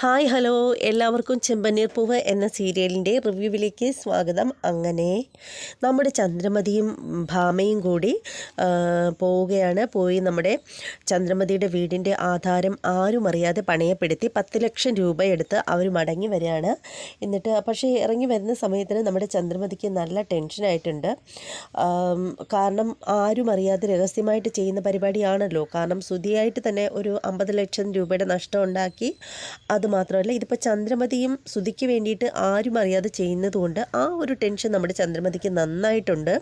Hi hello. എല്ലാവർക്കും ചെമ്പന്നീർ പൂവ് എന്ന സീരിയലിന്റെ റിവ്യൂവിലേക്ക് സ്വാഗതം. അങ്ങനെ നമ്മുടെ ചന്ദ്രമതിയും ഭാമയും കൂടി പോവുകയാണ്. പോയി നമ്മുടെ ചന്ദ്രമതിയുടെ വീടിന്റെ ആധാരം ആരും അറിയാതെ പണയപ്പെടുത്തി പത്ത് ലക്ഷം രൂപ എടുത്ത് അവർ മടങ്ങി വരികയാണ്. എന്നിട്ട് പക്ഷേ ഇറങ്ങി വരുന്ന സമയത്തിന് നമ്മുടെ ചന്ദ്രമതിക്ക് നല്ല ടെൻഷനായിട്ടുണ്ട് കാരണം ആരും അറിയാതെ രഹസ്യമായിട്ട് ചെയ്യുന്ന പരിപാടിയാണല്ലോ. കാരണം സുതിയായിട്ട് തന്നെ ഒരു അമ്പത് ലക്ഷം രൂപയുടെ നഷ്ടം ഉണ്ടാക്കി അതുമാത്രമല്ല ഇതിപ്പോൾ ചന്ദ്രമതിയും സുതിക്ക് വേണ്ടിയിട്ട് ആരും അറിയാതെ ചെയ്യുന്നതുകൊണ്ട് ആ ഒരു ടെൻഷൻ നമ്മുടെ ചന്ദ്രമതിക്ക് നന്നായിട്ടുണ്ട്.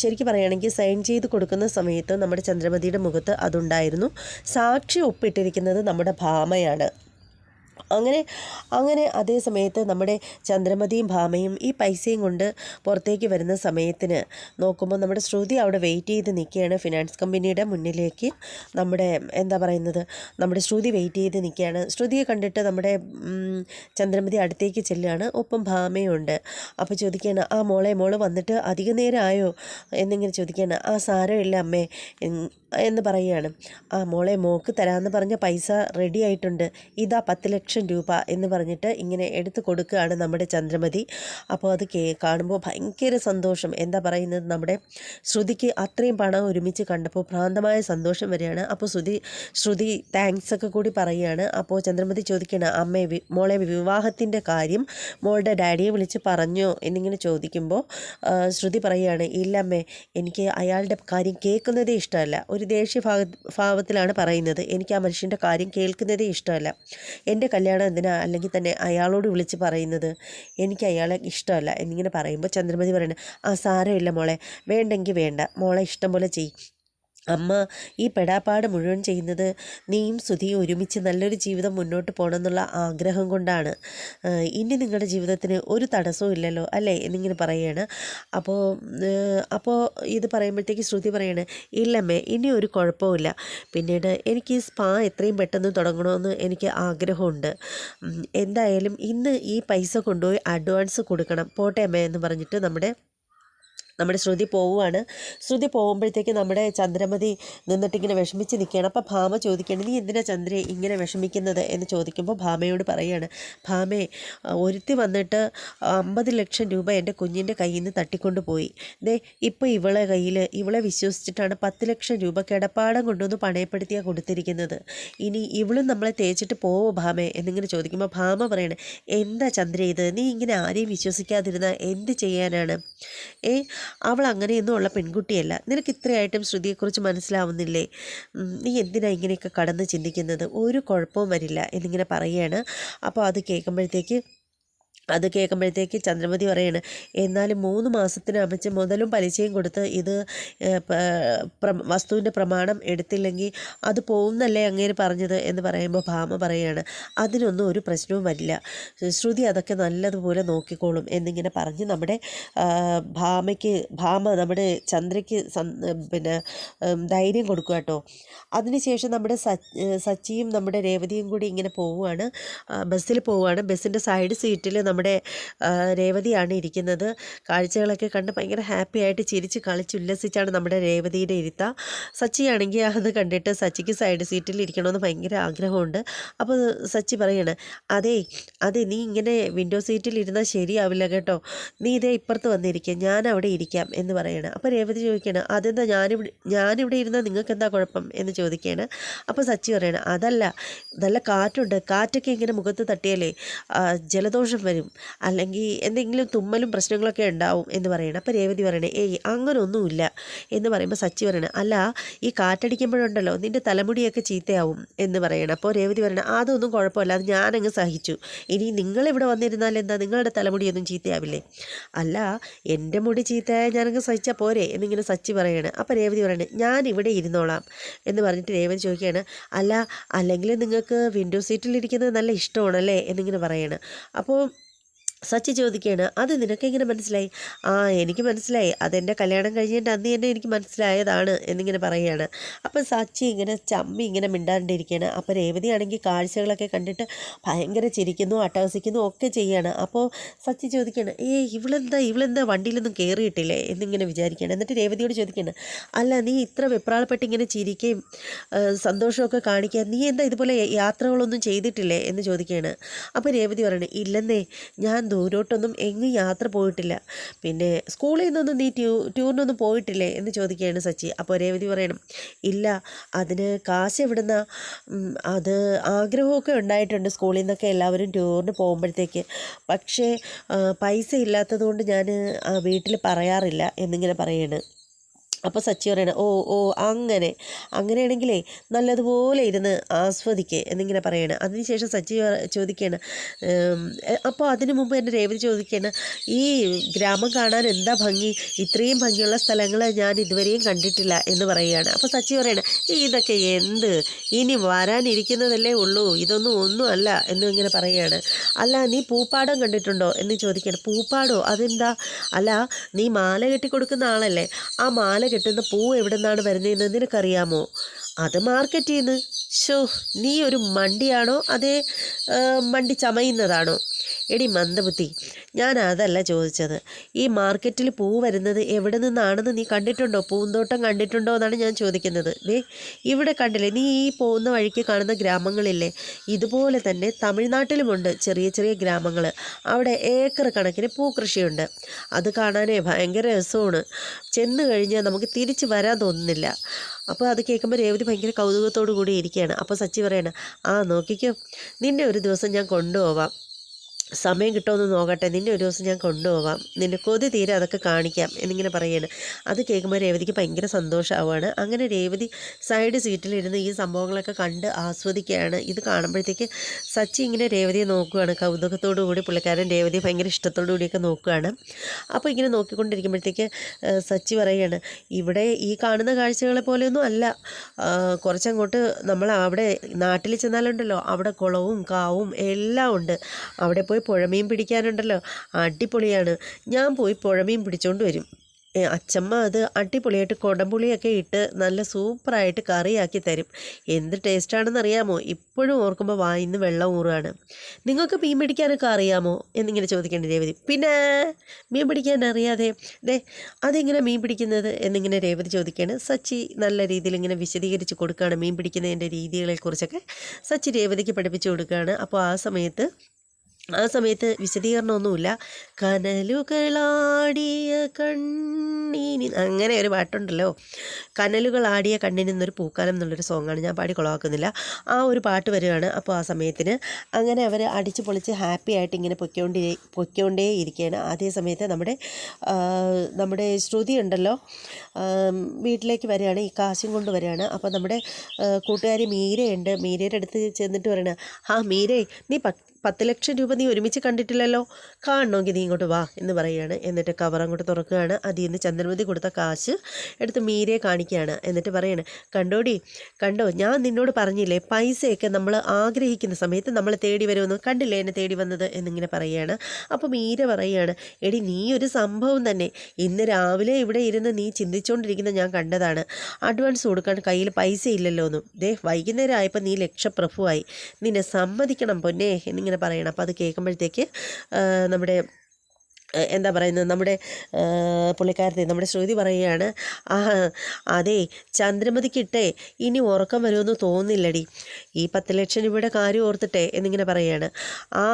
ശരിക്കും പറയുകയാണെങ്കിൽ സൈൻ ചെയ്ത് കൊടുക്കുന്ന സമയത്ത് നമ്മുടെ ചന്ദ്രമതിയുടെ മുഖത്ത് അതുണ്ടായിരുന്നു. സാക്ഷി ഒപ്പിട്ടിരിക്കുന്നത് നമ്മുടെ ഭാമയാണ്. അങ്ങനെ അങ്ങനെ അതേ സമയത്ത് നമ്മുടെ ചന്ദ്രമതിയും ഭാമയും ഈ പൈസയും കൊണ്ട് പുറത്തേക്ക് വരുന്ന സമയത്തിന് നോക്കുമ്പോൾ നമ്മുടെ ശ്രുതി അവിടെ വെയിറ്റ് ചെയ്ത് നിൽക്കുകയാണ്. ഫിനാൻസ് കമ്പനിയുടെ മുന്നിലേക്ക് നമ്മുടെ എന്താ പറയുന്നത് നമ്മുടെ ശ്രുതി വെയിറ്റ് ചെയ്ത് നിൽക്കുകയാണ്. ശ്രുതിയെ കണ്ടിട്ട് നമ്മുടെ ചന്ദ്രമതി അടുത്തേക്ക് ചെല്ലുകയാണ്. ഒപ്പം ഭാമയുണ്ട് അപ്പോൾ ചോദിക്കുകയാണ് ആ മോളെ മോൾ വന്നിട്ട് അധിക നേരം ആയോ? എന്നിങ്ങനെ ചോദിക്കുകയാണ് ആ സാരമില്ല അമ്മേ. എന്ന് പറയുകയാണ്. ആ മോളെ മോക്ക് തരാമെന്ന് പറഞ്ഞ പൈസ റെഡി ആയിട്ടുണ്ട്. ഇതാ പത്ത് ലക്ഷം രൂപ എന്ന് പറഞ്ഞിട്ട് ഇങ്ങനെ എടുത്തു കൊടുക്കുകയാണ് നമ്മുടെ ചന്ദ്രമതി. അപ്പോൾ അത് കേ കാണുമ്പോൾ ഭയങ്കര സന്തോഷം. എന്താ പറയുന്നത്? നമ്മുടെ ശ്രുതിക്ക് അത്രയും പണം ഒരുമിച്ച് കണ്ടപ്പോൾ ഭ്രാന്തമായ സന്തോഷം വരികയാണ്. അപ്പോൾ ശ്രുതി ശ്രുതി താങ്ക്സ് ഒക്കെ കൂടി പറയുകയാണ്. അപ്പോൾ ചന്ദ്രമതി ചോദിക്കുകയാണ് അമ്മേ മോളെ വിവാഹത്തിന്റെ കാര്യം മോളുടെ ഡാഡിയെ വിളിച്ച് പറഞ്ഞോ? എന്നിങ്ങനെ ചോദിക്കുമ്പോൾ ശ്രുതി പറയുകയാണ് ഇല്ല അമ്മേ എനിക്ക് അയാളുടെ കാര്യം കേൾക്കുന്നതേ ഇഷ്ടമല്ല. ഒരു ദേഷ്യ ഭാവ ഭാവത്തിലാണ് പറയുന്നത്. എനിക്ക് ആ മനുഷ്യന്റെ കാര്യം കേൾക്കുന്നതേ ഇഷ്ടമല്ല. എന്റെ കല്യാണം എന്തിനാ അല്ലെങ്കിൽ തന്നെ അയാളോട് വിളിച്ച് പറയുന്നത്? എനിക്ക് അയാളെ ഇഷ്ടമല്ല എന്നിങ്ങനെ പറയുമ്പോൾ ചന്ദ്രമതി പറയുന്നത് ആ സാരമില്ല മോളെ വേണ്ടെങ്കിൽ വേണ്ട. മോളെ ഇഷ്ടം പോലെ ചെയ് അമ്മ ഈ പെടാപ്പാട് മുഴുവൻ ചെയ്യുന്നത് നീയും സുധിയും ഒരുമിച്ച് നല്ലൊരു ജീവിതം മുന്നോട്ട് പോകണമെന്നുള്ള ആഗ്രഹം കൊണ്ടാണ്. ഇനി നിങ്ങളുടെ ജീവിതത്തിന് ഒരു തടസ്സവും ഇല്ലല്ലോ അല്ലേ എന്നിങ്ങനെ പറയുകയാണ്. അപ്പോൾ അപ്പോൾ ഇത് പറയുമ്പോഴത്തേക്ക് ശ്രുതി പറയാണ് ഇല്ലമ്മേ ഇനി ഒരു കുഴപ്പമില്ല പിന്നീട് എനിക്ക് ഈ സ്പാ എത്രയും പെട്ടെന്ന് തുടങ്ങണമെന്ന് എനിക്ക് ആഗ്രഹമുണ്ട്. എന്തായാലും ഇന്ന് ഈ പൈസ കൊണ്ടുപോയി അഡ്വാൻസ് കൊടുക്കണം. പോട്ടെ അമ്മേ എന്ന് പറഞ്ഞിട്ട് നമ്മുടെ നമ്മുടെ ശ്രുതി പോവുകയാണ് ശ്രുതി പോകുമ്പോഴത്തേക്ക് നമ്മുടെ ചന്ദ്രമതി നിന്നിട്ടിങ്ങനെ വിഷമിച്ച് നിൽക്കുകയാണ്. അപ്പോൾ ഭാമ ചോദിക്കുകയാണ് നീ എന്തിനാ ചന്ദ്രയെ ഇങ്ങനെ വിഷമിക്കുന്നത്? എന്ന് ചോദിക്കുമ്പോൾ ഭാമയോട് പറയുകയാണ് ഭാമേ ഒരുത്തി വന്നിട്ട് അമ്പത് ലക്ഷം രൂപ എന്റെ കുഞ്ഞിന്റെ കയ്യിൽ നിന്ന് തട്ടിക്കൊണ്ട് പോയി. ദേ ഇപ്പോൾ ഇവളെ കയ്യിൽ ഇവളെ വിശ്വസിച്ചിട്ടാണ് പത്ത് ലക്ഷം രൂപ കിടപ്പാടം കൊണ്ടുവന്ന് പണയപ്പെടുത്തിയാണ് കൊടുത്തിരിക്കുന്നത്. ഇനി ഇവളും നമ്മളെ തേച്ചിട്ട് പോവോ ഭാമേ? എന്നിങ്ങനെ ചോദിക്കുമ്പോൾ ഭാമ പറയണേ എന്താ ചന്ദ്ര ഇത്? നീ ഇങ്ങനെ ആരെയും വിശ്വസിക്കാതിരുന്ന എന്ത് ചെയ്യാനാണ്? ഏ അവൾ അങ്ങനെയൊന്നും ഉള്ള പെൺകുട്ടിയല്ല. നിനക്ക് ഇത്രയായിട്ടും ശ്രുതിയെക്കുറിച്ച് മനസ്സിലാവുന്നില്ലേ? നീ എന്തിനാ ഇങ്ങനെയൊക്കെ കടന്ന് ചിന്തിക്കുന്നത്? ഒരു കുഴപ്പവും വരില്ല എന്നിങ്ങനെ പറയുകയാണ്. അപ്പോൾ അത് കേൾക്കുമ്പോഴത്തേക്ക് അത് കേൾക്കുമ്പോഴത്തേക്ക് ചന്ദ്രമതി പറയാണ് എന്നാലും മൂന്ന് മാസത്തിന് അമ്മച്ച് മുതലും പലിശയും കൊടുത്ത് ഇത് വസ്തുവിന്റെ പ്രമാണം എടുത്തില്ലെങ്കിൽ അത് പോകുന്നല്ലേ അങ്ങേര് പറഞ്ഞത്? എന്ന് പറയുമ്പോൾ ഭാമ പറയാണ് അതിനൊന്നും ഒരു പ്രശ്നവും വരില്ല. ശ്രുതി അതൊക്കെ നല്ലതുപോലെ നോക്കിക്കോളും എന്നിങ്ങനെ പറഞ്ഞ് നമ്മുടെ ഭാമയ്ക്ക് ഭാമ നമ്മുടെ ചന്ദ്രയ്ക്ക് പിന്നെ ധൈര്യം കൊടുക്കുക കേട്ടോ. അതിനുശേഷം നമ്മുടെ സച്ച് സച്ചിയും നമ്മുടെ രേവതിയും കൂടി ഇങ്ങനെ പോവുകയാണ്. ബസ്സിൽ പോവുകയാണ്. ബസ്സിന്റെ സൈഡ് സീറ്റിൽ നമ്മുടെ രേവതിയാണ് ഇരിക്കുന്നത്. കാഴ്ചകളൊക്കെ കണ്ട് ഭയങ്കര ഹാപ്പി ആയിട്ട് ചിരിച്ച് കളിച്ച് ഉല്ലസിച്ചാണ് നമ്മുടെ രേവതിയുടെ ഇരുത്ത. സച്ചിയാണെങ്കിൽ അത് കണ്ടിട്ട് സച്ചിക്ക് സൈഡ് സീറ്റിൽ ഇരിക്കണമെന്ന് ഭയങ്കര ആഗ്രഹമുണ്ട്. അപ്പോൾ സച്ചി പറയാണ് അതെ അതെ നീ ഇങ്ങനെ വിൻഡോ സീറ്റിൽ ഇരുന്നാൽ ശരിയാവില്ല കേട്ടോ. നീ ഇതേ ഇപ്പുറത്ത് വന്നിരിക്കുക ഞാൻ അവിടെ ഇരിക്കാം എന്ന് പറയണം. അപ്പോൾ രേവതി ചോദിക്കുകയാണ് അതെന്താ ഞാനിവിടെ ഞാനിവിടെ ഇരുന്നാൽ നിങ്ങൾക്ക് എന്താ കുഴപ്പം? എന്ന് ചോദിക്കുകയാണ്. അപ്പോൾ സച്ചി പറയണം അതല്ല നല്ല കാറ്റുണ്ട്. കാറ്റൊക്കെ ഇങ്ങനെ മുഖത്ത് തട്ടിയാലേ ജലദോഷം വരും. അല്ലെങ്കിൽ എന്തെങ്കിലും തുമ്മലും പ്രശ്നങ്ങളൊക്കെ ഉണ്ടാവും എന്ന് പറയണം. അപ്പോൾ രേവതി പറയണേ ഏയ് അങ്ങനൊന്നുമില്ല. എന്ന് പറയുമ്പോൾ സച്ചി പറയണം അല്ല ഈ കാറ്റടിക്കുമ്പോഴുണ്ടല്ലോ നിന്റെ തലമുടിയൊക്കെ ചീത്തയാവും. എന്ന് പറയണം. അപ്പോൾ രേവതി പറയണം അതൊന്നും കുഴപ്പമില്ല അത് ഞാനങ്ങ് സഹിച്ചു. ഇനി നിങ്ങളിവിടെ വന്നിരുന്നാൽ എന്താ നിങ്ങളുടെ തലമുടിയൊന്നും ചീത്തയാവില്ലേ? അല്ല എന്റെ മുടി ചീത്തയായ ഞാനങ്ങ് സഹിച്ചാൽ പോരെ എന്നിങ്ങനെ സച്ചി പറയണേ. അപ്പോൾ രേവതി പറയണേ ഞാൻ ഇവിടെ ഇരുന്നോളാം. എന്ന് പറഞ്ഞിട്ട് രേവതി ചോദിക്കുകയാണ് അല്ല അല്ലെങ്കിൽ നിങ്ങൾക്ക് വിൻഡോ സീറ്റിലിരിക്കുന്നത് നല്ല ഇഷ്ടമാണല്ലേ? എന്നിങ്ങനെ പറയണം. അപ്പോൾ സച്ചി ചോദിക്കുകയാണ് അത് നിനക്കെങ്ങനെ മനസ്സിലായി? ആ എനിക്ക് മനസ്സിലായി. അതെന്റെ കല്യാണം കഴിഞ്ഞിട്ട് അന്ന് തന്നെ എനിക്ക് മനസ്സിലായതാണ് എന്നിങ്ങനെ പറയുകയാണ്. അപ്പം സച്ചി ഇങ്ങനെ ചമ്മി ഇങ്ങനെ മിണ്ടാണ്ടിരിക്കുകയാണ്. അപ്പോൾ രേവതിയാണെങ്കിൽ കാഴ്ചകളൊക്കെ കണ്ടിട്ട് ഭയങ്കര ചിരിക്കുന്നു അട്ടഹസിക്കുന്നു ഒക്കെ ചെയ്യാണ് അപ്പോൾ സച്ചി ചോദിക്കുകയാണ് ഏ ഇവളെന്താ ഇവളെന്താ വണ്ടിയിലൊന്നും കയറിയിട്ടില്ലേ എന്നിങ്ങനെ വിചാരിക്കുകയാണ്. എന്നിട്ട് രേവതിയോട് ചോദിക്കുകയാണ് അല്ല നീ ഇത്ര വെപ്രാളപ്പെട്ട് ഇങ്ങനെ ചിരിക്കുകയും സന്തോഷമൊക്കെ കാണിക്കുക നീ എന്താ ഇതുപോലെ യാത്രകളൊന്നും ചെയ്തിട്ടില്ലേ? എന്ന് ചോദിക്കുകയാണ്. അപ്പോൾ രേവതി പറയണേ ഇല്ലെന്നേ ഞാൻ ദൂരോട്ടൊന്നും എങ്ങും യാത്ര പോയിട്ടില്ല. പിന്നെ സ്കൂളിൽ നിന്നൊന്നും നീ ട്യൂ ടൂറിനൊന്നും പോയിട്ടില്ലേ എന്ന് ചോദിക്കുകയാണ് സച്ചി. അപ്പോൾ രേവതി പറയണം ഇല്ല അതിന് കാശ് എവിടുന്ന? അത് ആഗ്രഹമൊക്കെ ഉണ്ടായിട്ടുണ്ട് സ്കൂളിൽ നിന്നൊക്കെ എല്ലാവരും ടൂറിന് പോകുമ്പോഴത്തേക്ക്. പക്ഷേ പൈസ ഇല്ലാത്തത് കൊണ്ട് ഞാൻ വീട്ടിൽ പറയാറില്ല എന്നിങ്ങനെ പറയാണ്. അപ്പോൾ സച്ചി പറയണ ഓ ഓ അങ്ങനെ. അങ്ങനെയാണെങ്കിലേ നല്ലതുപോലെ ഇരുന്ന് ആസ്വദിക്കേ എന്നിങ്ങനെ പറയണ. അതിനുശേഷം സച്ചി ചോദിക്കുകയാണ് അപ്പോൾ അതിനു മുമ്പ് എന്റെ രേവതി ചോദിക്കുകയാണ് ഈ ഗ്രാമം കാണാൻ എന്താ ഭംഗി? ഇത്രയും ഭംഗിയുള്ള സ്ഥലങ്ങൾ ഞാൻ ഇതുവരെയും കണ്ടിട്ടില്ല എന്ന് പറയുകയാണ്. അപ്പോൾ സച്ചി പറയണ ഇതൊക്കെ എന്ത്? ഇനി വരാനിരിക്കുന്നതല്ലേ ഉള്ളൂ ഇതൊന്നും ഒന്നുമല്ല എന്ന് ഇങ്ങനെ പറയുകയാണ്. അല്ല നീ പൂപ്പാടം കണ്ടിട്ടുണ്ടോ? എന്ന് ചോദിക്കുകയാണ് പൂപ്പാടോ? അതെന്താ? അല്ല നീ മാല കെട്ടി കൊടുക്കുന്ന ആളല്ലേ ആ മാല കെട്ടുന്ന പൂ എവിടെ നിന്നാണ് വരുന്നതെന്ന് നിനക്കറിയാമോ? അത് മാർക്കറ്റിൽ നിന്ന് ഷോ നീ ഒരു മണ്ടിയാണോ? അതേ മണ്ടി ചമയുന്നതാണോ? എടി മന്ദബുദ്ധി ഞാൻ അതല്ല ചോദിച്ചത്. ഈ മാർക്കറ്റിൽ പൂ വരുന്നത് എവിടെ നിന്നാണെന്ന് നീ കണ്ടിട്ടുണ്ടോ? പൂന്തോട്ടം കണ്ടിട്ടുണ്ടോ എന്നാണ് ഞാൻ ചോദിക്കുന്നത്. ദേ ഇവിടെ കണ്ടില്ലേ നീ ഈ പോകുന്ന വഴിക്ക് കാണുന്ന ഗ്രാമങ്ങളില്ലേ? ഇതുപോലെ തന്നെ തമിഴ്നാട്ടിലുമുണ്ട് ചെറിയ ചെറിയ ഗ്രാമങ്ങൾ അവിടെ ഏക്കർ കണക്കിന് പൂക്കൃഷിയുണ്ട്. അത് കാണാനേ ഭയങ്കര രസമാണ്. ചെന്ന് കഴിഞ്ഞാൽ നമുക്ക് തിരിച്ച് വരാൻ തോന്നുന്നില്ല. അപ്പോൾ അത് കേൾക്കുമ്പോൾ രേവതി ഭയങ്കര കൗതുകത്തോടു കൂടി ഇരിക്കുകയാണ്. അപ്പോൾ സച്ചി പറയണം ആ നോക്കിക്കോ. നിന്നെ ഒരു ദിവസം ഞാൻ കൊണ്ടുപോവാം. സമയം കിട്ടുമെന്ന് നോക്കട്ടെ. നിന്നെ ഒരു ദിവസം ഞാൻ കൊണ്ടുപോകാം നിന്നെ കൊതി തീരെ അതൊക്കെ കാണിക്കാം എന്നിങ്ങനെ പറയാണ് അത് കേൾക്കുമ്പോൾ രേവതിക്ക് ഭയങ്കര സന്തോഷമാവുകയാണ്. അങ്ങനെ രേവതി സൈഡ് സീറ്റിലിരുന്ന് ഈ സംഭവങ്ങളൊക്കെ കണ്ട് ആസ്വദിക്കുകയാണ്. ഇത് കാണുമ്പോഴത്തേക്ക് സച്ചി ഇങ്ങനെ രേവതിയെ നോക്കുകയാണ്. കൗതുകത്തോടു കൂടി പുള്ളിക്കാരൻ രേവതിയെ ഭയങ്കര ഇഷ്ടത്തോടു കൂടിയൊക്കെ നോക്കുകയാണ്. അപ്പോൾ ഇങ്ങനെ നോക്കിക്കൊണ്ടിരിക്കുമ്പോഴത്തേക്ക് സച്ചി പറയുകയാണ് ഇവിടെ ഈ കാണുന്ന കാഴ്ചകളെ പോലെയൊന്നും അല്ല. കുറച്ചങ്ങോട്ട് നമ്മൾ അവിടെ നാട്ടിൽ ചെന്നാലുണ്ടല്ലോ. അവിടെ കുളവും കാവും എല്ലാം ഉണ്ട്. അവിടെ പോയി പുഴമീൻ പിടിക്കാനുണ്ടല്ലോ. അടിപൊളിയാണ്. ഞാൻ പോയി പുഴമീൻ പിടിച്ചോണ്ട് വരും. അച്ചമ്മ അത് അടിപൊളിയായിട്ട് കുടംപുളിയൊക്കെ ഇട്ട് നല്ല സൂപ്പറായിട്ട് കറിയാക്കി തരും. എന്ത് ടേസ്റ്റാണെന്ന് അറിയാമോ ഇപ്പോഴും ഓർക്കുമ്പോൾ വായിന്ന് വെള്ളം ഊറുകയാണ് നിങ്ങൾക്ക് മീൻ പിടിക്കാനൊക്കെ അറിയാമോ? എന്നിങ്ങനെ ചോദിക്കേണ്ട രേവതി. പിന്നെ മീൻ പിടിക്കാൻ അറിയാതെ ദേ അതെങ്ങനെ മീൻ പിടിക്കുന്നത്? എന്നിങ്ങനെ രേവതി ചോദിക്കുകയാണ് സച്ചി നല്ല രീതിയിൽ ഇങ്ങനെ വിശദീകരിച്ച് കൊടുക്കുകയാണ് മീൻ പിടിക്കുന്നതിന്റെ രീതികളെക്കുറിച്ചൊക്കെ. സച്ചി രേവതിക്ക് പഠിപ്പിച്ചു കൊടുക്കുകയാണ് അപ്പോൾ ആ സമയത്ത് ആ സമയത്ത് വിശദീകരണമൊന്നുമില്ല. കനലുകളാടിയ കണ്ണിനി അങ്ങനെ ഒരു പാട്ടുണ്ടല്ലോ. കനലുകളാടിയ കണ്ണിനി എന്നൊരു പൂക്കാലം എന്നുള്ളൊരു സോങ്ങാണ്. ഞാൻ പാടി കുളവാക്കുന്നില്ല. ആ ഒരു പാട്ട് വരികയാണ്. അപ്പോൾ ആ സമയത്തിന് അങ്ങനെ അവർ അടിച്ച് പൊളിച്ച് ഹാപ്പി ആയിട്ട് ഇങ്ങനെ പൊയ്ക്കൊണ്ടേ പൊയ്ക്കൊണ്ടേ ഇരിക്കുകയാണ്. അതേ സമയത്ത് നമ്മുടെ നമ്മുടെ ശ്രുതി ഉണ്ടല്ലോ. വീട്ടിലേക്ക് വരികയാണ്. ഈ കാശും കൊണ്ട് വരികയാണ്. അപ്പോൾ നമ്മുടെ കൂട്ടുകാരി മീരയുണ്ട്. മീരയുടെ അടുത്ത് ചെന്നിട്ട് പറയണ ആ മീരേ നീ പത്ത് ലക്ഷം രൂപ നീ ഒരുമിച്ച് കണ്ടിട്ടില്ലല്ലോ? കാണണമെങ്കിൽ നീ ഇങ്ങോട്ട് വാ എന്ന് പറയുകയാണ് എന്നിട്ട് കവർ അങ്ങോട്ട് തുറക്കുകയാണ്. അതിൽ നിന്ന് ചന്ദ്രമതി കൊടുത്ത കാശ് എടുത്ത് മീരയെ കാണിക്കുകയാണ്. എന്നിട്ട് പറയാണ് കണ്ടോടി കണ്ടോ ഞാൻ നിന്നോട് പറഞ്ഞില്ലേ പൈസയൊക്കെ നമ്മൾ ആഗ്രഹിക്കുന്ന സമയത്ത് നമ്മൾ തേടി വരുമെന്ന് കണ്ടില്ലേ എന്നെ തേടി വന്നത്? എന്നിങ്ങനെ പറയുകയാണ് അപ്പോൾ മീര പറയുകയാണ് എടി നീ ഒരു സംഭവം തന്നെ. ഇന്ന് രാവിലെ ഇവിടെ ഇരുന്ന് നീ ചിന്തിച്ചുകൊണ്ടിരിക്കുന്ന ഞാൻ കണ്ടതാണ്. അഡ്വാൻസ് കൊടുക്കാൻ കയ്യിൽ പൈസ ഇല്ലല്ലോ എന്നും ദേ വൈകുന്നേരം ആയപ്പോൾ നീ ലക്ഷപ്രഭുവായി. നിന്നെ സമ്മതിക്കണം പൊന്നേ എന്നിങ്ങനെ പറയണം. അപ്പോൾ അത് കേൾക്കുമ്പോഴത്തേക്ക് നമ്മുടെ എന്താ പറയുന്നത്? നമ്മുടെ പുള്ളിക്കാരത്തെ നമ്മുടെ ശ്രുതി പറയുകയാണ് ആ അതെ ചന്ദ്രമതിക്കിട്ടേ ഇനി ഉറക്കം വരുമെന്ന് തോന്നില്ലടി. ഈ പത്ത് ലക്ഷം രൂപയുടെ കാര്യം ഓർത്തിട്ടെ എന്നിങ്ങനെ പറയുകയാണ്. ആ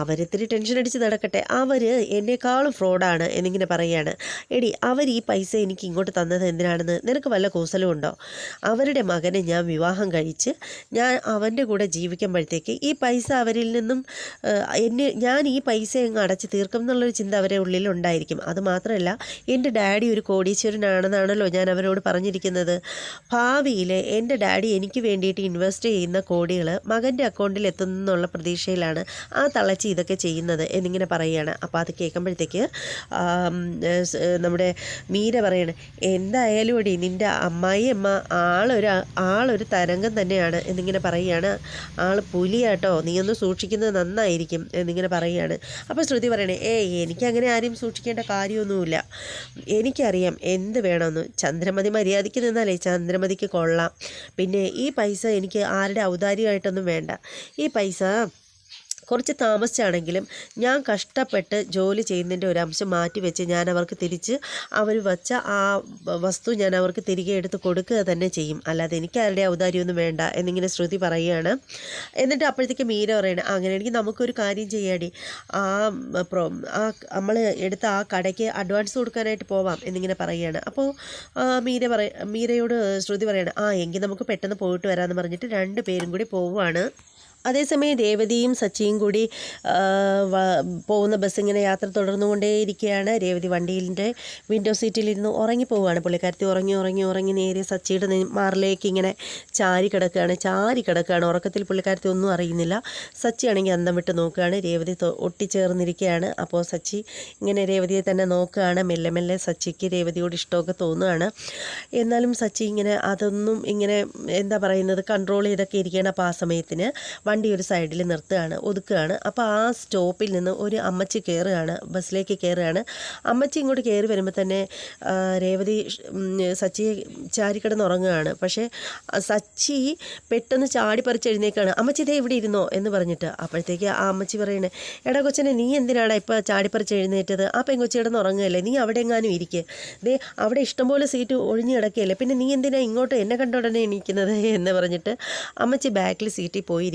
അവരിത്തിരി ടെൻഷൻ അടിച്ച് നടക്കട്ടെ. അവർ എന്നെക്കാളും ഫ്രോഡാണ് എന്നിങ്ങനെ പറയുകയാണ്. എടി അവർ ഈ പൈസ എനിക്ക് ഇങ്ങോട്ട് തന്നത് എന്തിനാണെന്ന് നിനക്ക് വല്ല കൂസലും ഉണ്ടോ? അവരുടെ മകനെ ഞാൻ വിവാഹം കഴിച്ച് ഞാൻ അവന്റെ കൂടെ ജീവിക്കുമ്പോഴത്തേക്ക് ഈ പൈസ അവരിൽ നിന്നും എന്നെ ഞാൻ ഈ പൈസ അങ്ങ് അടച്ച് തീർക്കും എന്നുള്ളൊരു ചിന്ത ചിന്ത അവരെ ഉള്ളിൽ ഉണ്ടായിരിക്കും. അതുമാത്രമല്ല എന്റെ ഡാഡി ഒരു കോടീശ്വരനാണെന്നാണല്ലോ ഞാൻ അവരോട് പറഞ്ഞിരിക്കുന്നത്. ഭാവിയിൽ എന്റെ ഡാഡി എനിക്ക് വേണ്ടിയിട്ട് ഇൻവെസ്റ്റ് ചെയ്യുന്ന കോടികൾ മകന്റെ അക്കൗണ്ടിൽ എത്തുന്നുള്ള പ്രതീക്ഷയിലാണ് ആ തളച്ചി ഇതൊക്കെ ചെയ്യുന്നത് എന്നിങ്ങനെ പറയുകയാണ്. അപ്പോൾ അത് കേൾക്കുമ്പോഴത്തേക്ക് നമ്മുടെ മീര പറയണേ എന്തായാലും അടി നിന്റെ അമ്മായി അമ്മ ആളൊരു ആളൊരു തരംഗം തന്നെയാണ് എന്നിങ്ങനെ പറയുകയാണ്. ആൾ പുലിയാട്ടോ നീ ഒന്ന് സൂക്ഷിക്കുന്നത് നന്നായിരിക്കും എന്നിങ്ങനെ പറയുകയാണ്. അപ്പോൾ ശ്രുതി പറയണേ ഏയ് എനിക്കങ്ങനെ ആരെയും സൂക്ഷിക്കേണ്ട കാര്യമൊന്നുമില്ല. എനിക്കറിയാം എന്ത് വേണമെന്ന്. ചന്ദ്രമതി മര്യാദയ്ക്ക് നിന്നാലേ ചന്ദ്രമതിക്ക് കൊള്ളാം. പിന്നെ ഈ പൈസ എനിക്ക് ആരുടെ ഔദാര്യമായിട്ടൊന്നും വേണ്ട. ഈ പൈസ കുറച്ച് താമസിച്ചാണെങ്കിലും ഞാൻ കഷ്ടപ്പെട്ട് ജോലി ചെയ്യുന്നതിന്റെ ഒരു അംശം മാറ്റി വെച്ച് ഞാൻ അവർക്ക് തിരിച്ച് അവർ വച്ച ആ വസ്തു ഞാൻ അവർക്ക് തിരികെ എടുത്ത് കൊടുക്കുക തന്നെ ചെയ്യും. അല്ലാതെ എനിക്ക് ആരുടെ ഔദാര്യമൊന്നും വേണ്ട എന്നിങ്ങനെ ശ്രുതി പറയുകയാണ്. എന്നിട്ട് അപ്പോഴത്തേക്ക് മീര പറയണം അങ്ങനെയാണെങ്കിൽ നമുക്കൊരു കാര്യം ചെയ്യാടി. ആ പ്രോ ആ നമ്മൾ എടുത്ത ആ കടയ്ക്ക് അഡ്വാൻസ് കൊടുക്കാനായിട്ട് പോവാം എന്നിങ്ങനെ പറയുകയാണ്. അപ്പോൾ മീര പറയ മീരയോട് ശ്രുതി പറയണം ആ എങ്കിൽ നമുക്ക് പെട്ടെന്ന് പോയിട്ട് വരാമെന്ന് പറഞ്ഞിട്ട് രണ്ട് പേരും കൂടി പോവുകയാണ്. അതേസമയം രേവതിയും സച്ചിയും കൂടി പോകുന്ന ബസ് ഇങ്ങനെ യാത്ര തുടർന്നുകൊണ്ടേയിരിക്കുകയാണ്. രേവതി വണ്ടിയിന്റെ വിൻഡോ സീറ്റിലിരുന്ന് ഉറങ്ങി പോവുകയാണ്. പുള്ളിക്കാരത്തി ഉറങ്ങി ഉറങ്ങി ഉറങ്ങി നേരെ സച്ചിയുടെ മാറിലേക്ക് ഇങ്ങനെ ചാരി കിടക്കുകയാണ്. ചാരി കിടക്കുകയാണ്. ഉറക്കത്തിൽ പുള്ളിക്കാരത്തി ഒന്നും അറിയുന്നില്ല. സച്ചി ആണെങ്കിൽ അന്തം വിട്ട് നോക്കുകയാണ്. രേവതി ഒട്ടിച്ചേർന്നിരിക്കുകയാണ്. അപ്പോൾ സച്ചി ഇങ്ങനെ രേവതിയെ തന്നെ നോക്കുകയാണ്. മെല്ലെ മെല്ലെ സച്ചിക്ക് രേവതിയോട് ഇഷ്ടമൊക്കെ തോന്നുകയാണ്. എന്നാലും സച്ചി ഇങ്ങനെ അതൊന്നും ഇങ്ങനെ എന്താ പറയുന്നത് കൺട്രോൾ ചെയ്തൊക്കെ ഇരിക്കുകയാണ്. അപ്പോൾ ആ സമയത്തിന് വണ്ടി ഒരു സൈഡിൽ നിർത്തുകയാണ് ഒതുക്കുകയാണ്. അപ്പോൾ ആ സ്റ്റോപ്പിൽ നിന്ന് ഒരു അമ്മച്ചി കയറുകയാണ് ബസ്സിലേക്ക് കയറുകയാണ്. അമ്മച്ചി ഇങ്ങോട്ട് കയറി വരുമ്പോൾ തന്നെ രേവതി സച്ചി ചാരിക്കിടന്ന് ഉറങ്ങുകയാണ് പക്ഷേ സച്ചി പെട്ടെന്ന് ചാടി പറിച്ച് എഴുന്നേക്കാണ് അമ്മച്ചി ഇതേ ഇവിടെ ഇരുന്നോ എന്ന് പറഞ്ഞിട്ട് അപ്പോഴത്തേക്ക് ആ അമ്മച്ചി പറയണേ എടാ കൊച്ചനെ നീ എന്തിനാടാ ഇപ്പോൾ ചാടിപ്പറിച്ച് എഴുന്നേറ്റത്? ആ പെങ്കൊച്ചി കിടന്ന് ഉറങ്ങുകയല്ലേ? നീ അവിടെ എങ്ങാനും ഇരിക്കുക ദേ അവിടെ ഇഷ്ടംപോലെ സീറ്റ് ഒഴിഞ്ഞു കിടക്കുകയല്ലേ? പിന്നെ നീ എന്തിനാ ഇങ്ങോട്ട് എന്നെ കണ്ട ഉടനെ എണീക്കുന്നത്? എന്ന് പറഞ്ഞിട്ട് അമ്മച്ചി ബാക്കിൽ സീറ്റിൽ പോയി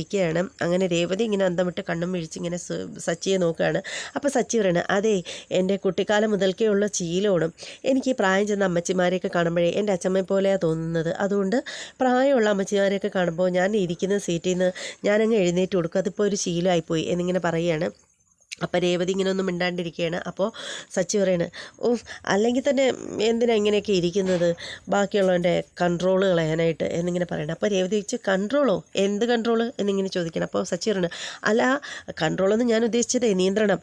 അങ്ങനെ രേവതി ഇങ്ങനെ അന്തം വിട്ട് കണ്ണും വീഴ്ച ഇങ്ങനെ സച്ചിയെ നോക്കുകയാണ്. അപ്പോൾ സച്ചി പറയണം അതെ എന്റെ കുട്ടിക്കാലം മുതൽക്കേ ഉള്ള ശീലമാണ്. എനിക്ക് പ്രായം ചെന്ന അമ്മച്ചിമാരെയൊക്കെ കാണുമ്പോഴേ എന്റെ അച്ഛമ്മയെ പോലെയാണ് തോന്നുന്നത്. അതുകൊണ്ട് പ്രായമുള്ള അമ്മച്ചിമാരെയൊക്കെ കാണുമ്പോൾ ഞാൻ ഇരിക്കുന്ന സീറ്റിൽ നിന്ന് ഞാനങ്ങ് എഴുന്നേറ്റ് കൊടുക്കും. അതിപ്പോൾ ഒരു ശീലമായിപ്പോയി എന്നിങ്ങനെ പറയുകയാണ്. അപ്പോൾ രേവതി ഇങ്ങനെ ഒന്നും മിണ്ടാണ്ടിരിക്കുകയാണ്. അപ്പോൾ സച്ചി പറയാണ് ഓ അല്ലെങ്കിൽ തന്നെ എന്തിനാ ഇങ്ങനെയൊക്കെ ഇരിക്കുന്നത്? ബാക്കിയുള്ളവന്റെ കൺട്രോൾ കളയാനായിട്ട് എന്നിങ്ങനെ പറയണം. അപ്പോൾ രേവതി ചോദിച്ചു കൺട്രോളോ എന്ത് കൺട്രോൾ എന്നിങ്ങനെ ചോദിക്കണം അപ്പോൾ സച്ചി പറയണം അല്ല കൺട്രോളെന്ന് ഞാൻ ഉദ്ദേശിച്ചത് നിയന്ത്രണം.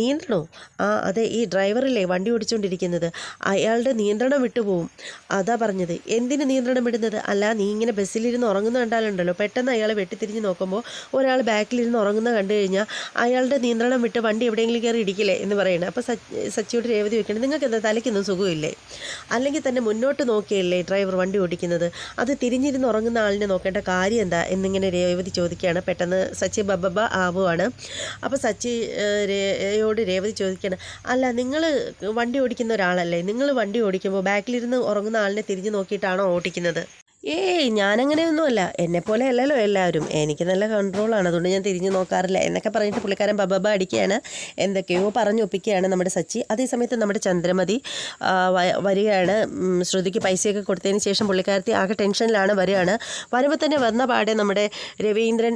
നിയന്ത്രണോ? ആ അതെ ഈ ഡ്രൈവറില്ലേ വണ്ടി ഓടിച്ചുകൊണ്ടിരിക്കുന്നത് അയാളുടെ നിയന്ത്രണം വിട്ടുപോകും അതാ പറഞ്ഞത്. എന്തിന് നിയന്ത്രണം വിടുന്നത്? അല്ല നീ ഇങ്ങനെ ബസ്സിലിരുന്ന് ഉറങ്ങുന്ന കണ്ടാലുണ്ടല്ലോ. പെട്ടെന്ന് അയാൾ വെട്ടിത്തിരിഞ്ഞ് നോക്കുമ്പോൾ ഒരാൾ ബാക്കിലിരുന്ന് ഉറങ്ങുന്ന കണ്ടു കഴിഞ്ഞാൽ അയാളുടെ നിയന്ത്രണം വിട്ട് വണ്ടി എവിടെയെങ്കിലും കയറി ഇടിക്കില്ലേ എന്ന് പറയുന്നത് അപ്പോൾ സച്ച് സച്ചിയോട് രേവതി വെക്കണം നിങ്ങൾക്ക് എന്താ തലയ്ക്കൊന്നും സുഖമില്ലേ? അല്ലെങ്കിൽ തന്നെ മുന്നോട്ട് നോക്കിയല്ലേ ഡ്രൈവർ വണ്ടി ഓടിക്കുന്നത്? അത് തിരിഞ്ഞിരുന്ന് ഉറങ്ങുന്ന ആളിനെ നോക്കേണ്ട കാര്യം എന്താ? എന്നിങ്ങനെ രേവതി ചോദിക്കുകയാണ്. പെട്ടെന്ന് സച്ചി ബബബ ആവുകയാണ് അപ്പോൾ സച്ചി രേയോട് രേവതി ചോദിക്കുകയാണ് അല്ല നിങ്ങൾ വണ്ടി ഓടിക്കുന്ന ഒരാളല്ലേ? നിങ്ങൾ വണ്ടി ഓടിക്കുമ്പോൾ ബാക്കിലിരുന്ന് ഉറങ്ങുന്ന ആളിനെ തിരിഞ്ഞ് നോക്കിയിട്ടാണോ ഓടിക്കുന്നത്? ഏയ് ഞാനങ്ങനെയൊന്നുമല്ല. എന്നെപ്പോലെ അല്ലല്ലോ എല്ലാവരും. എനിക്ക് നല്ല കൺട്രോളാണ്. അതുകൊണ്ട് ഞാൻ തിരിഞ്ഞു നോക്കാറില്ല. എന്നൊക്കെ പറഞ്ഞിട്ട് പുള്ളിക്കാരൻ ബബബ അടിക്കുകയാണ്. എന്തൊക്കെയോ പറഞ്ഞു പറഞ്ഞൊപ്പിക്കുകയാണ് നമ്മുടെ സച്ചി. അതേസമയത്ത് നമ്മുടെ ചന്ദ്രമതി വരികയാണ്. ശ്രുതിക്ക് പൈസയൊക്കെ കൊടുത്തതിന് ശേഷം പുള്ളിക്കാരത്തി ആകെ ടെൻഷനിലാണ് വരികയാണ്. വരുമ്പോൾ തന്നെ വന്ന പാടെ നമ്മുടെ രവീന്ദ്രൻ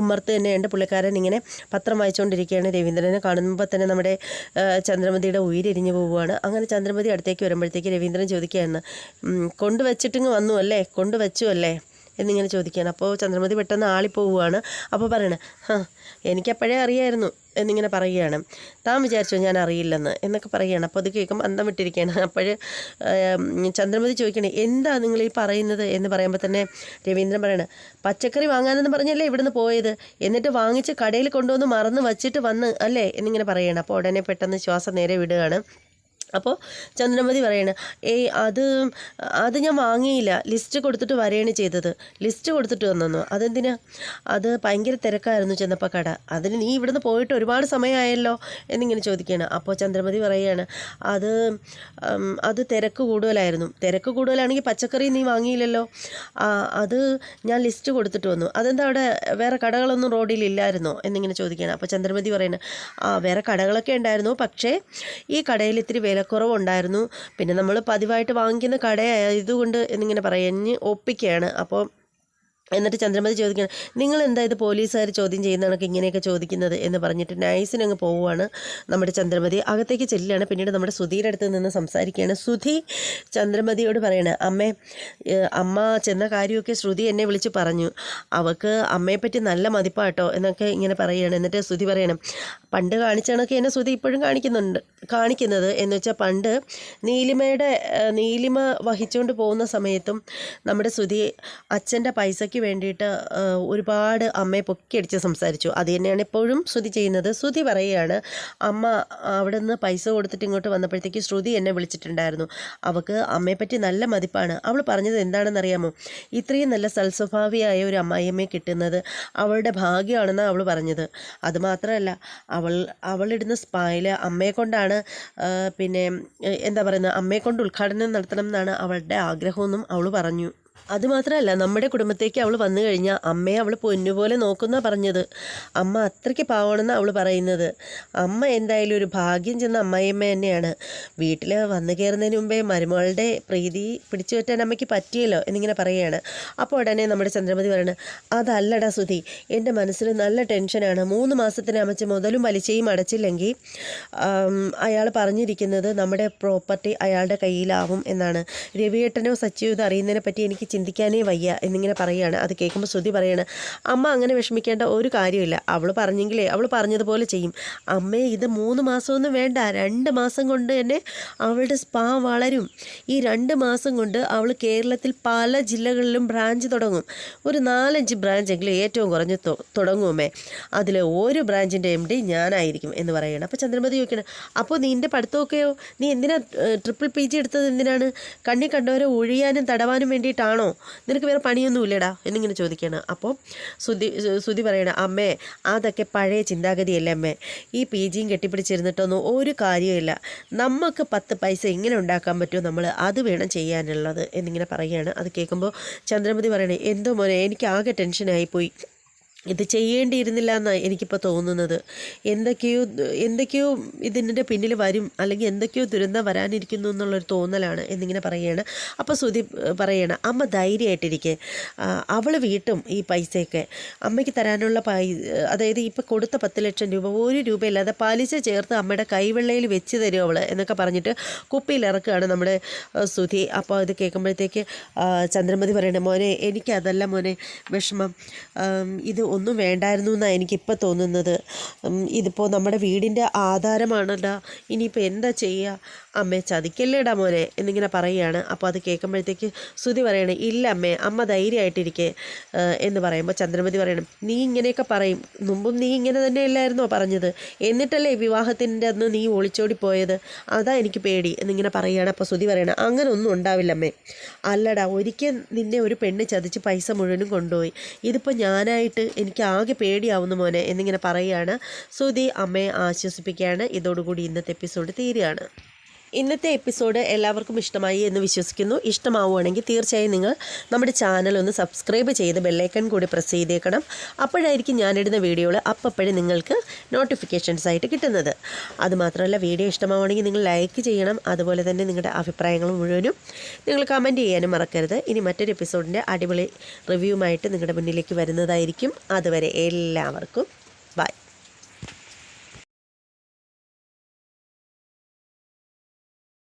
ഉമ്മർത്ത് തന്നെയുണ്ട്. പുള്ളിക്കാരൻ ഇങ്ങനെ പത്രം വായിച്ചുകൊണ്ടിരിക്കുകയാണ്. രവീന്ദ്രനെ കാണുമ്പോൾ തന്നെ നമ്മുടെ ചന്ദ്രമതിയുടെ ഉയരെരിഞ്ഞു പോവുകയാണ്. അങ്ങനെ ചന്ദ്രമതി അടുത്തേക്ക് വരുമ്പോഴത്തേക്ക് രവീന്ദ്രൻ ചോദിക്കുകയാണ് "ഉം, കൊണ്ടുവച്ചിട്ടിങ്ങ് വന്നു അല്ലേ? കൊണ്ടുവച്ചു അല്ലേ? എന്നിങ്ങനെ ചോദിക്കുകയാണ്. അപ്പോൾ ചന്ദ്രമതി പെട്ടെന്ന് ആളിപ്പോവുകയാണ്. അപ്പോൾ പറയണേ എനിക്കപ്പോഴേ അറിയായിരുന്നു എന്നിങ്ങനെ പറയുകയാണ്. താൻ വിചാരിച്ചോ ഞാൻ അറിയില്ലെന്ന്? എന്നൊക്കെ പറയുകയാണ്. അപ്പോൾ അത് കേൾക്കുമ്പോൾ അന്തം വിട്ടിരിക്കുകയാണ്. അപ്പോൾ ചന്ദ്രമതി ചോദിക്കണേ എന്താ നിങ്ങൾ ഈ പറയുന്നത്? എന്ന് പറയുമ്പോൾ തന്നെ രവീന്ദ്രൻ പറയണേ പച്ചക്കറി വാങ്ങാനെന്ന് പറഞ്ഞല്ലേ ഇവിടുന്ന് പോയത്? എന്നിട്ട് വാങ്ങിച്ച് കടയിൽ കൊണ്ടുവന്ന് മറന്ന് വച്ചിട്ട് വന്ന് അല്ലേ? എന്നിങ്ങനെ പറയുകയാണ്. അപ്പോൾ ഉടനെ പെട്ടെന്ന് ശ്വാസം നേരെ വിടുകയാണ്. അപ്പോൾ ചന്ദ്രമതി പറയണ ഏയ് അത് അത് ഞാൻ വാങ്ങിയില്ല. ലിസ്റ്റ് കൊടുത്തിട്ട് വരികയാണ് ചെയ്തത്. ലിസ്റ്റ് കൊടുത്തിട്ട് വന്നു അതെന്തിനാ? അത് ഭയങ്കര തിരക്കായിരുന്നു ചെന്നപ്പോൾ കട. അതിന് നീ ഇവിടുന്ന് പോയിട്ട് ഒരുപാട് സമയമായല്ലോ എന്നിങ്ങനെ ചോദിക്കുകയാണ്. അപ്പോൾ ചന്ദ്രമതി പറയുകയാണ് അത് അത് തിരക്ക് കൂടുതലായിരുന്നു. തിരക്ക് കൂടുതലാണെങ്കിൽ പച്ചക്കറി നീ വാങ്ങിയില്ലല്ലോ. അത് ഞാൻ ലിസ്റ്റ് കൊടുത്തിട്ട് വന്നു. അതെന്താ അവിടെ വേറെ കടകളൊന്നും റോഡിൽ ഇല്ലായിരുന്നോ? എന്നിങ്ങനെ ചോദിക്കുകയാണ്. അപ്പോൾ ചന്ദ്രമതി പറയുന്നത് ആ വേറെ കടകളൊക്കെ ഉണ്ടായിരുന്നു. പക്ഷേ ഈ കടയിൽ ഇത്തിരി വിലക്കുറവുണ്ടായിരുന്നു പിന്നെ നമ്മൾ പതിവായിട്ട് വാങ്ങിക്കുന്ന കടയായതുകൊണ്ട് എന്നിങ്ങനെ പറഞ്ഞ് ഒപ്പിക്കുകയാണ്. അപ്പോൾ എന്നിട്ട് ചന്ദ്രമതി ചോദിക്കണം നിങ്ങൾ എന്താ ഇത് പോലീസുകാർ ചോദ്യം ചെയ്യുന്ന കണക്ക് ഇങ്ങനെയൊക്കെ ചോദിക്കുന്നത്? എന്ന് പറഞ്ഞിട്ട് നൈസിനങ്ങ് പോവുകയാണ് നമ്മുടെ ചന്ദ്രമതി. അകത്തേക്ക് ചെല്ലുകയാണ്. പിന്നീട് നമ്മുടെ സുധീയുടെ അടുത്ത് നിന്ന് സംസാരിക്കുകയാണ്. സുധി ചന്ദ്രമതിയോട് പറയണ അമ്മേ അമ്മ ചെന്ന കാര്യമൊക്കെ ശ്രുതി എന്നെ വിളിച്ച് പറഞ്ഞു. അവൾക്ക് അമ്മയെപ്പറ്റി നല്ല മതിപ്പാട്ടോ എന്നൊക്കെ ഇങ്ങനെ പറയുകയാണ് എന്നിട്ട് സുധി പറയണം പണ്ട് കാണിച്ച കണക്ക് എന്നെ ശ്രുതി ഇപ്പോഴും കാണിക്കുന്നുണ്ട് കാണിക്കുന്നത്. എന്ന് വെച്ചാൽ പണ്ട് നീലിമയുടെ നീലിമ വഹിച്ചുകൊണ്ട് പോകുന്ന സമയത്തും നമ്മുടെ ശ്രുതി അച്ഛന്റെ പൈസയ്ക്ക് വേണ്ടിയിട്ട് ഒരുപാട് അമ്മയെ പൊക്കിയടിച്ച് സംസാരിച്ചു. അത് തന്നെയാണ് ഇപ്പോഴും ശ്രുതി ചെയ്യുന്നത്. ശ്രുതി പറയുകയാണ് അമ്മ അവിടെ നിന്ന് പൈസ കൊടുത്തിട്ട് ഇങ്ങോട്ട് വന്നപ്പോഴത്തേക്ക് ശ്രുതി എന്നെ വിളിച്ചിട്ടുണ്ടായിരുന്നു. അവൾക്ക് അമ്മയെപ്പറ്റി നല്ല മതിപ്പാണ്. അവൾ പറഞ്ഞത് എന്താണെന്നറിയാമോ? ഇത്രയും നല്ല സൽസ്വഭാവിയായ ഒരു അമ്മായിയമ്മയെ കിട്ടുന്നത് അവളുടെ ഭാഗ്യമാണെന്നാണ് അവൾ പറഞ്ഞത്. അതുമാത്രമല്ല അവൾ അവളിടുന്ന സ്പായിൽ അമ്മയെ കൊണ്ടാണ് പിന്നെ എന്താ പറയുന്നത് അമ്മയെ കൊണ്ട് ഉദ്ഘാടനം നടത്തണം എന്നാണ് അവളുടെ ആഗ്രഹമെന്നും അവൾ പറഞ്ഞു. അതുമാത്രമല്ല നമ്മുടെ കുടുംബത്തേക്ക് അവൾ വന്നു കഴിഞ്ഞാൽ അമ്മയെ അവൾ പൊന്നുപോലെ നോക്കുന്ന പറഞ്ഞത്. അമ്മ അത്രയ്ക്ക് പാവണമെന്ന് അവൾ പറയുന്നത്. അമ്മ എന്തായാലും ഒരു ഭാഗ്യം ചെന്ന അമ്മായിയമ്മ തന്നെയാണ്. വീട്ടിൽ വന്നു കയറുന്നതിന് മുമ്പേ മരുമകളുടെ പ്രീതി പിടിച്ചു പറ്റാൻ അമ്മയ്ക്ക് പറ്റിയല്ലോ എന്നിങ്ങനെ പറയുകയാണ്. അപ്പോൾ ഉടനെ നമ്മുടെ ചന്ദ്രമതി പറയണത് അതല്ലടാ സുധി എന്റെ മനസ്സിൽ നല്ല ടെൻഷനാണ്. മൂന്ന് മാസത്തിന് അമ്മച്ച് മുതലും പലിശയും അടച്ചില്ലെങ്കിൽ അയാൾ പറഞ്ഞിരിക്കുന്നത് നമ്മുടെ പ്രോപ്പർട്ടി അയാളുടെ കയ്യിലാവും എന്നാണ്. രവിയേട്ടനോ സച്ചിയോ ഇത് അറിയുന്നതിനെ പറ്റി എനിക്ക് ചിന്തിക്കാനേ വയ്യ എന്നിങ്ങനെ പറയുകയാണ് അത് കേൾക്കുമ്പോൾ ശ്രുതി പറയാണ് അമ്മ അങ്ങനെ വിഷമിക്കേണ്ട ഒരു കാര്യമില്ല അവൾ പറഞ്ഞെങ്കിലേ അവൾ പറഞ്ഞതുപോലെ ചെയ്യും. അമ്മയെ ഇത് മൂന്ന് മാസമൊന്നും വേണ്ട. രണ്ട് മാസം കൊണ്ട് തന്നെ അവളുടെ സ്പാ വളരും. ഈ രണ്ട് മാസം കൊണ്ട് അവൾ കേരളത്തിൽ പല ജില്ലകളിലും ബ്രാഞ്ച് തുടങ്ങും. ഒരു നാലഞ്ച് ബ്രാഞ്ചെങ്കിലും ഏറ്റവും കുറഞ്ഞ് തുടങ്ങുമേ. അതിൽ ഒരു ബ്രാഞ്ചിന്റെ എം ഡി ഞാനായിരിക്കും എന്ന് പറയുകയാണ് അപ്പോൾ ചന്ദ്രമതി ചോദിക്കണം അപ്പോൾ നിന്റെ പഠിത്തമൊക്കെയോ? നീ എന്തിനാ ട്രിപ്പിൾ പി ജി എടുത്തത് എന്തിനാണ്? കണ്ണി കണ്ടവരെ ഒഴിയാനും തടവാനും വേണ്ടിയിട്ടാണോ? നിനക്ക് വേറെ പണിയൊന്നുമില്ലടാ? എന്നിങ്ങനെ ചോദിക്കുകയാണ്. അപ്പോൾ സുധി സുധി പറയണ അമ്മേ അതൊക്കെ പഴയ ചിന്താഗതിയല്ലേ അമ്മേ? ഈ പി ജിയും കെട്ടിപ്പിടിച്ചിരുന്നിട്ടൊന്നും ഒരു കാര്യമില്ല നമുക്ക് പത്ത് പൈസ എങ്ങനെ ഉണ്ടാക്കാൻ പറ്റുമോ നമ്മൾ അത് വേണം ചെയ്യാനുള്ളത്? എന്നിങ്ങനെ പറയുകയാണ്. അത് കേൾക്കുമ്പോൾ ചന്ദ്രമതി പറയണേ എന്തോ മോനെ എനിക്ക് ആകെ ടെൻഷനായിപ്പോയി. ഇത് ചെയ്യേണ്ടിയിരുന്നില്ല എന്നാണ് എനിക്കിപ്പോൾ തോന്നുന്നത്. എന്തൊക്കെയോ എന്തൊക്കെയോ ഇതിന്റെ പിന്നിൽ വരും അല്ലെങ്കിൽ എന്തൊക്കെയോ ദുരന്തം വരാനിരിക്കുന്നു എന്നുള്ളൊരു തോന്നലാണ് എന്നിങ്ങനെ പറയുകയാണ്. അപ്പോൾ സുധി പറയുകയാണ് അമ്മ ധൈര്യമായിട്ടിരിക്കെ. അവൾ വീട്ടും ഈ പൈസയൊക്കെ. അമ്മയ്ക്ക് തരാനുള്ള പൈ അതായത് ഇപ്പോൾ കൊടുത്ത പത്ത് ലക്ഷം രൂപ ഒരു രൂപയില്ലാതെ പലിശ ചേർത്ത് അമ്മയുടെ കൈവെള്ളയിൽ വെച്ച് തരും അവൾ എന്നൊക്കെ പറഞ്ഞിട്ട് കുപ്പിയിൽ ഇറക്കുകയാണ് നമ്മുടെ സുധി. അപ്പോൾ ഇത് കേൾക്കുമ്പോഴത്തേക്ക് ചന്ദ്രമതി പറയണ മോനെ എനിക്കതല്ല മോനെ വിഷമം. ഇത് ഒന്നും വേണ്ടായിരുന്നു എന്നാണ് എനിക്കിപ്പോൾ തോന്നുന്നത്. ഇതിപ്പോൾ നമ്മുടെ വീടിന്റെ ആധാരമാണല്ലോ. ഇനിയിപ്പോൾ എന്താ ചെയ്യുക അമ്മേ ചതിക്കല്ലേടാ മോനെ എന്നിങ്ങനെ പറയുകയാണ്. അപ്പോൾ അത് കേൾക്കുമ്പോഴത്തേക്ക് ശ്രുതി പറയണേ ഇല്ല അമ്മേ അമ്മ ധൈര്യമായിട്ടിരിക്കേ. എന്ന് പറയുമ്പോൾ ചന്ദ്രമതി പറയണം നീ ഇങ്ങനെയൊക്കെ പറയും. മുമ്പും നീ ഇങ്ങനെ തന്നെ തന്നെയല്ലായിരുന്നോ പറഞ്ഞത്? എന്നിട്ടല്ലേ വിവാഹത്തിന്റെ അന്ന് നീ ഒളിച്ചോടി പോയത്? അതാ എനിക്ക് പേടി. എന്നിങ്ങനെ പറയുകയാണ്. അപ്പോൾ ശ്രുതി പറയണം അങ്ങനെ ഒന്നും ഉണ്ടാവില്ല അമ്മേ. അല്ലടാ ഒരിക്കൽ നിന്നെ ഒരു പെണ്ണ് ചതിച്ച് പൈസ മുഴുവനും കൊണ്ടുപോയി. ഇതിപ്പോൾ ഞാനായിട്ട് എനിക്ക് ആകെ പേടിയാവുന്നു മോനെ എന്നിങ്ങനെ പറയുകയാണ്. സുധി അമ്മയെ ആശ്വസിപ്പിക്കുകയാണ്. ഇതോടുകൂടി ഇന്നത്തെ എപ്പിസോഡ് തീരുകയാണ്. ഇന്നത്തെ എപ്പിസോഡ് എല്ലാവർക്കും ഇഷ്ടമായി എന്ന് വിശ്വസിക്കുന്നു. ഇഷ്ടമാവുകയാണെങ്കിൽ തീർച്ചയായും നിങ്ങൾ നമ്മുടെ ചാനൽ ഒന്ന് സബ്സ്ക്രൈബ് ചെയ്ത് ബെല്ലൈക്കൺ കൂടി പ്രസ് ചെയ്തേക്കണം. അപ്പോഴായിരിക്കും ഞാനിടുന്ന വീഡിയോകൾ അപ്പപ്പോഴേ നിങ്ങൾക്ക് നോട്ടിഫിക്കേഷൻസ് ആയിട്ട് കിട്ടുന്നത്. അതുമാത്രമല്ല വീഡിയോ ഇഷ്ടമാവുകയാണെങ്കിൽ നിങ്ങൾ ലൈക്ക് ചെയ്യണം. അതുപോലെ തന്നെ നിങ്ങളുടെ അഭിപ്രായങ്ങൾ മുഴുവനും നിങ്ങൾ കമന്റ് ചെയ്യാനും മറക്കരുത്. ഇനി മറ്റൊരു എപ്പിസോഡിന്റെ അടിപൊളി റിവ്യൂമായിട്ട് നിങ്ങളുടെ മുന്നിലേക്ക് വരുന്നതായിരിക്കും. അതുവരെ എല്ലാവർക്കും ബൈ